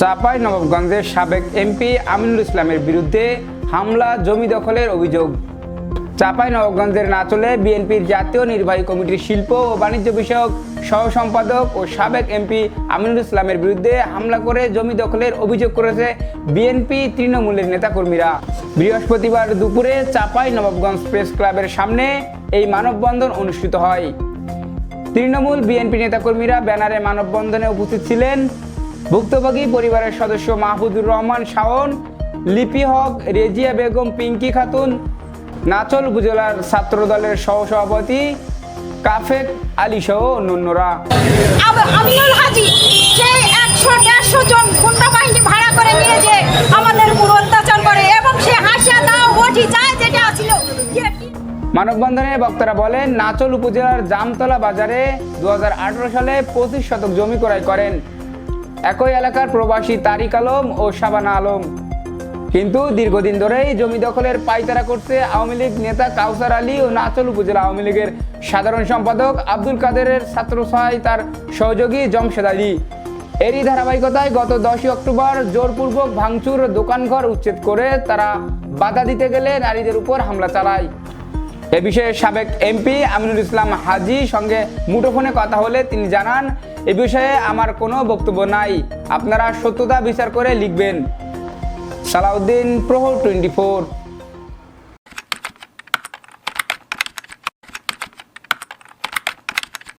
চাপাই নবাবগঞ্জের সাবেক এমপি আমিনুল ইসলামের বিরুদ্ধে হামলা, জমি দখলের অভিযোগ। চাপাই নবাবগঞ্জের নাচলে বিএনপির জাতীয় নির্বাহী কমিটির শিল্প ও বাণিজ্য বিষয়ক সহ সম্পাদক ও সাবেক এমপি আমিনুল ইসলামের বিরুদ্ধে হামলা করে জমি দখলের অভিযোগ করেছে বিএনপি তৃণমূলের নেতাকর্মীরা। বৃহস্পতিবার দুপুরে চাপাই নবাবগঞ্জ প্রেস ক্লাবের সামনে এই মানববন্ধন অনুষ্ঠিত হয়। তৃণমূল বিএনপি নেতাকর্মীরা ব্যানারে মানববন্ধনে উপস্থিত ছিলেন ভুক্তভোগী পরিবারের সদস্য মাহফুজুর রহমান শাওন লিপি হক রেজিয়া বেগম পিঙ্কি খাতুন নাচল উপজেলার ছাত্রদলের সহসভাপতি কাফেক আলী সহ অন্যান্যরা। আমিনুল হাজি একশো দেড়শো জন গুন্ডা বাহিনী ভাড়া করে নিয়ে যে আমাদের উপর অত্যাচার করে এবং সে হাসিয়া দাও ওঠি যায় যেটা ছিল। মানববন্ধনে বক্তারা বলেন নাচল উপজেলার জামতলা বাজারে দু হাজার আঠারো সালে পঁচিশ শতক জমি ক্রয় করেন। একই এলাকার প্রবাসী তারিক আলম ও শাবানা আলম। কিন্তু দীর্ঘদিন ধরেই জমি দখলের পাইতারা করছে আওয়ামী লীগ নেতা কাউসার আলী ও নাচল উপজেলা আওয়ামী লীগের সাধারণ সম্পাদক আব্দুল কাদেরের ছাত্র সহায় তার সহযোগী জমশেদ আলী এরই ধারাবাহিকতায় গত দশই অক্টোবর জোরপূর্বক ভাঙচুর দোকানঘর উচ্ছেদ করে তারা বাধা দিতে গেলে নারীদের উপর হামলা চালায়। এ বিষয়ে সাবেক এমপি আমিনুল ইসলাম হাজি সঙ্গে মুঠোফোনে কথা হলে তিনি জানান, এ বিষয়ে আমার কোনো বক্তব্য নাই। আপনারা সত্যতা বিচার করে লিখবেন। সালাউদ্দিন, প্রহর টোয়েন্টি ফোর।